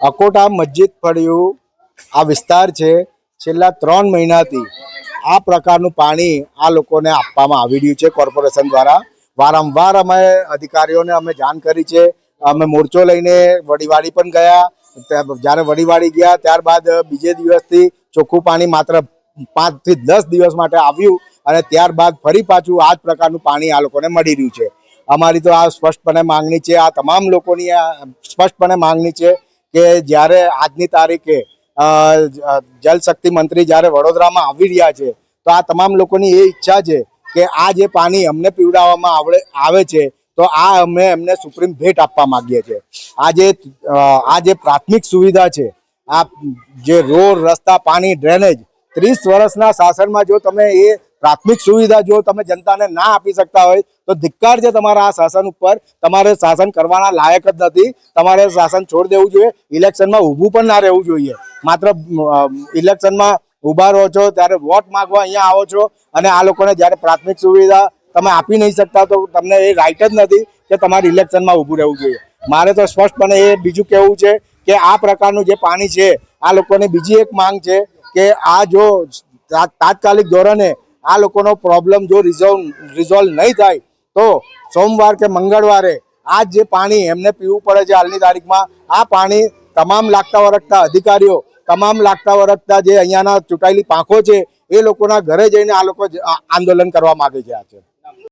અકોટા મસ્જિદ ફળિયું આ વિસ્તાર છે. છેલ્લા ત્રણ મહિનાથી આ પ્રકારનું પાણી આ લોકોને આપવામાં આવી રહ્યું છે કોર્પોરેશન દ્વારા. વારંવાર અમે અધિકારીઓને અમે જાણ કરી છે. અમે મોરચો લઈને વડીવાડી પણ ગયા. જ્યારે વડીવાડી ગયા ત્યારબાદ બીજે દિવસથી ચોખ્ખું પાણી માત્ર પાંચથી દસ દિવસ માટે આવ્યું અને ત્યારબાદ ફરી પાછું આ જ પ્રકારનું પાણી આ લોકોને મળી રહ્યું છે. અમારી તો આ સ્પષ્ટપણે માંગણી છે. આ તમામ લોકોની આ સ્પષ્ટપણે માંગણી છે. કે જ્યારે આજની તારીખે જલશક્તિ મંત્રી જ્યારે વડોદરામાં આવી રહ્યા છે, તો આ તમામ લોકોની એ ઈચ્છા છે કે આ જે પાણી અમને પીવડાવવામાં આવડે, આવે છે, તો આ અમે એમને સુપ્રીમ ભેટ આપવા માગીએ છીએ. આ જે આ જે પ્રાથમિક સુવિધા છે, આ જે રોડ, રસ્તા, પાણી, ડ્રેનેજ, ત્રીસ વર્ષના શાસનમાં જો તમે એ પ્રાથમિક સુવિધા જો તમે જનતાને ના આપી શકતા હોય, તો ધિક્કાર છે તમારા આ શાસન ઉપર. તમારે શાસન કરવાના લાયક જ નથી. તમારે શાસન છોડી દેવું જોઈએ. ઇલેક્શનમાં ઊભું પણ ના રહેવું જોઈએ. માત્ર ઇલેક્શનમાં ઊભા રહો છો, ત્યારે વોટ માંગવા અહીંયા આવો છો અને આ લોકોને જ્યારે પ્રાથમિક સુવિધા તમે આપી નહીં શકતા, તો તમને એ રાઈટ જ નથી કે તમારે ઇલેક્શનમાં ઊભું રહેવું જોઈએ. મારે તો સ્પષ્ટપણે એ બીજું કહેવું છે કે આ પ્રકારનું જે પાણી છે, આ લોકોની બીજી એક માંગ છે કે આ જો તાત્કાલિક ધોરણે આ લોકોનો પ્રોબ્લેમ જો રિઝોલ્વ રિઝોલ્વ નહીં થાય, તો સોમવાર કે મંગળવારે આ જે પાણી એમને પીવું પડે છે હાલની તારીખમાં, આ પાણી તમામ લાગતા વરગતા અધિકારીઓ, તમામ લાગતા વરગતા જે અહીંયાના ચૂંટાયેલી પાંખો છે, એ લોકોના ઘરે જઈને આ લોકો આંદોલન કરવા માગે છે આ છે.